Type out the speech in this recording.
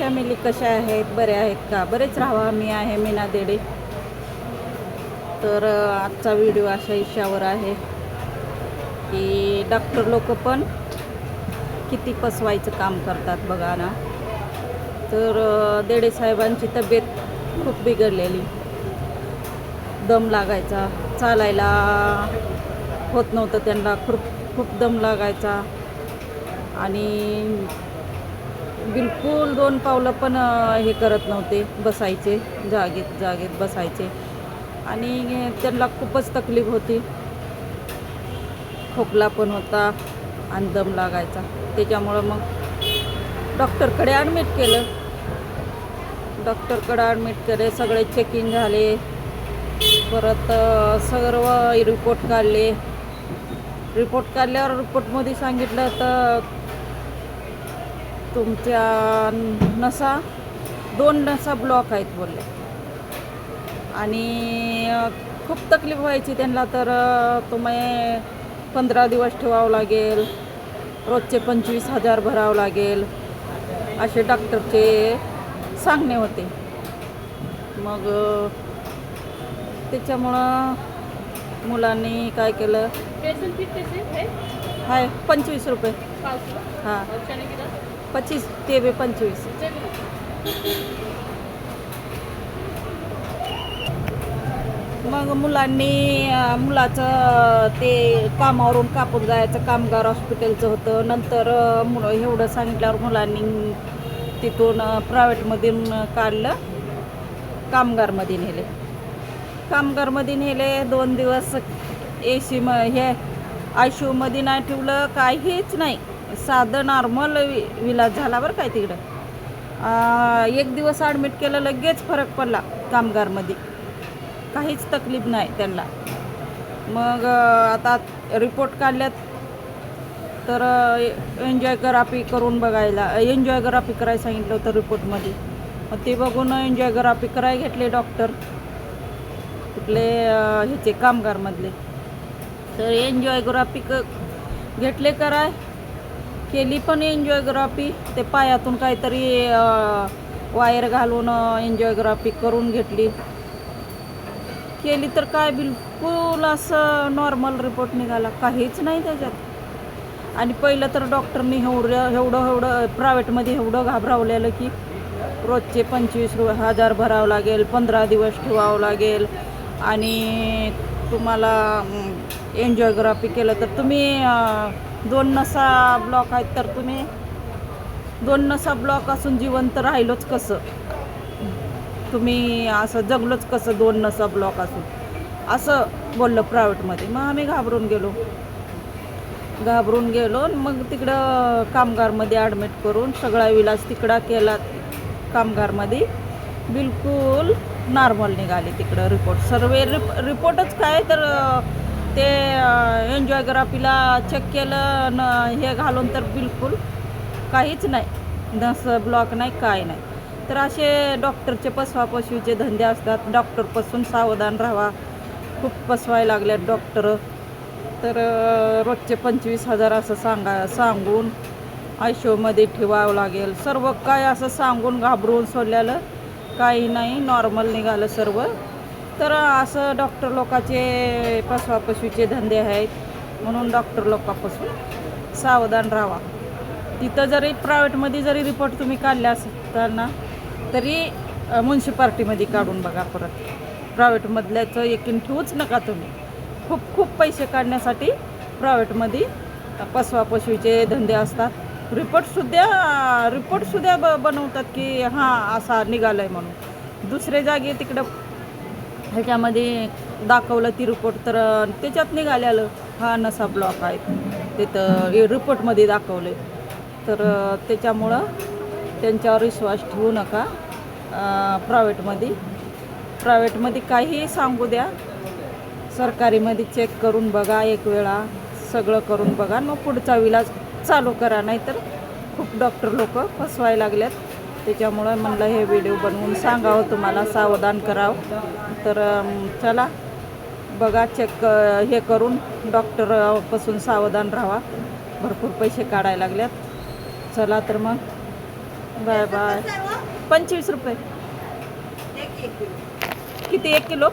Family कशा आहेत बऱ्या आहेत का? बरेच राहावा मी आहे मीना देडे. तर आजचा व्हिडिओ अशा विषयावर आहे की डॉक्टर लोक पण किती पसवायचं काम करतात बघा ना. तर देडे साहेबांची तब्येत खूप बिघडलेली. दम लागायचा. चालायला होत नव्हतं त्यांना. खूप खूप दम लागायचा. आणि बिलकुल दोन पावलं पण हे करत नव्हते बसायचे जागेत जागेत बसायचे. आणि त्यांना खूपच तकलीफ होती. खोकला पण होता आणि दम लागायचा. त्याच्यामुळं मग डॉक्टरकडे ॲडमिट केलं. डॉक्टरकडे ॲडमिट केले सगळे चेकिंग झाले. परत सर्व रिपोर्ट काढले. रिपोर्ट काढल्यावर रिपोर्टमध्ये सांगितलं तर तुमच्या नसा दोन नसा ब्लॉक आहेत बोलले. आणि खूप तकलीफ व्हायची त्यांना तर तुम्ही पंधरा दिवस ठेवावं लागेल रोजचे पंचवीस हजार भरावं लागेल असे डॉक्टरचे सांगणे होते. मग त्याच्यामुळं मुलांनी काय केलं? हाय पंचवीस रुपये. हां. पच्चीस ते पंचवीस. मग मुलांनी मुलाचं ते कामावरून कापून जायचं कामगार हॉस्पिटलचं होतं. नंतर मुलं एवढं सांगितल्यावर मुलांनी तिथून प्रायव्हेटमधून काढलं. कामगारमध्ये नेले. कामगारमध्ये नेले दोन दिवस ए सी म हे आय सी यूमध्ये नाही ठेवलं काहीच नाही. साधं नॉर्मल वि विलाज झाला बरं काय तिकडं. एक दिवस ॲडमिट केलं लगेच फरक पडला कामगारमध्ये. काहीच तकलीफ नाही त्यांना. मग आता रिपोर्ट काढल्यात. तर एन्जॉय करून बघायला एन्जॉय करापी करायला सांगितलं होतं रिपोर्टमध्ये मग ते बघून एन्जॉय करापी करायला घेतले डॉक्टर कुठले ह्याचे कामगारमधले. तर एन्जॉयग्राफी क घेतले कराय. केली पण एन्जॉयग्राफी ते पायातून काहीतरी वायर घालून एन्जॉयग्राफी करून घेतली. केली तर काय बिलकुल असं नॉर्मल रिपोर्ट निघाला. काहीच नाही त्याच्यात. आणि पहिलं तर डॉक्टरनी एवढं एवढं एवढं प्रायव्हेटमध्ये एवढं घाबरावलेलं की रोजचे पंचवीस रु हजार भरावं लागेल पंधरा दिवस ठेवावं लागेल. आणि तुम्हाला एन्जॉयग्राफी केलं तर तुम्ही दोन नसा ब्लॉक आहेत तर तुम्ही दोन नसा ब्लॉक असून जिवंत राहिलोच कसं? तुम्ही असं जगलोच कसं दोन नसा ब्लॉक असून? असं बोललं प्रायव्हेटमध्ये मग आम्ही घाबरून गेलो. घाबरून गेलो आणि मग तिकडं कामगारमध्ये ॲडमिट करून सगळा विलास तिकडा केला. कामगारमध्ये बिलकुल नॉर्मल निघाले तिकडं रिपोर्ट सर्वे रिप रिपोर्टच काय तर ते एन्जॉयग्राफीला चेक केलं न हे घालून तर बिलकुल काहीच नाही. नस ब्लॉक नाही काय नाही. तर असे डॉक्टरचे पसवापसवीचे धंदे असतात. डॉक्टरपासून सावधान राहावा खूप पसवाय लागल्यात डॉक्टर तर रोजचे पंचवीस हजार असं सांगा सांगून आयशोमध्ये ठेवावं लागेल. सर्व काय असं सांगून घाबरून सोडलेलं काही नाही. नॉर्मल निघालं सर्व. तर असं डॉक्टर लोकांचे पशूचे धंदे आहेत म्हणून डॉक्टर लोकापासून सावधान राहा तिथं जरी प्रायव्हेटमध्ये जरी रिपोर्ट तुम्ही काढले असताना तरी म्युन्सिपाल्टीमध्ये काढून बघा परत. प्रायव्हेटमधल्याचं एकीन ठेवूच नका तुम्ही. खूप खूप पैसे काढण्यासाठी प्रायव्हेटमध्ये पसवापसवीचे धंदे असतात. रिपोर्टसुद्धा रिपोर्टसुद्धा ब बनवतात की हां असा निघाला आहे म्हणून. दुसऱ्या जागी तिकडं ह्याच्यामध्ये दाखवलं ती रिपोर्ट तर त्याच्यात निघालेलं. हा नसा ब्लॉक आहे. तिथं रिपोर्टमध्ये दाखवले तर त्याच्यामुळं त्यांच्यावर विश्वास ठेवू नका प्रायव्हेटमध्ये प्रायव्हेटमध्ये काहीही सांगू द्या. सरकारीमध्ये चेक करून बघा एक वेळा. सगळं करून बघा. मग पुढचा विलाज चालू करा. नाहीतर खूप डॉक्टर लोक फसवायला लागल्यात. त्याच्यामुळं म्हणलं हे व्हिडिओ बनवून सांगावं तुम्हाला सावधान करावं. तर चला बघा चेक हे करून डॉक्टरपासून सावधान राहा. भरपूर पैसे काढायला लागल्यात चला तर मग. बाय बाय पंचवीस रुपये. किती? एक किलो?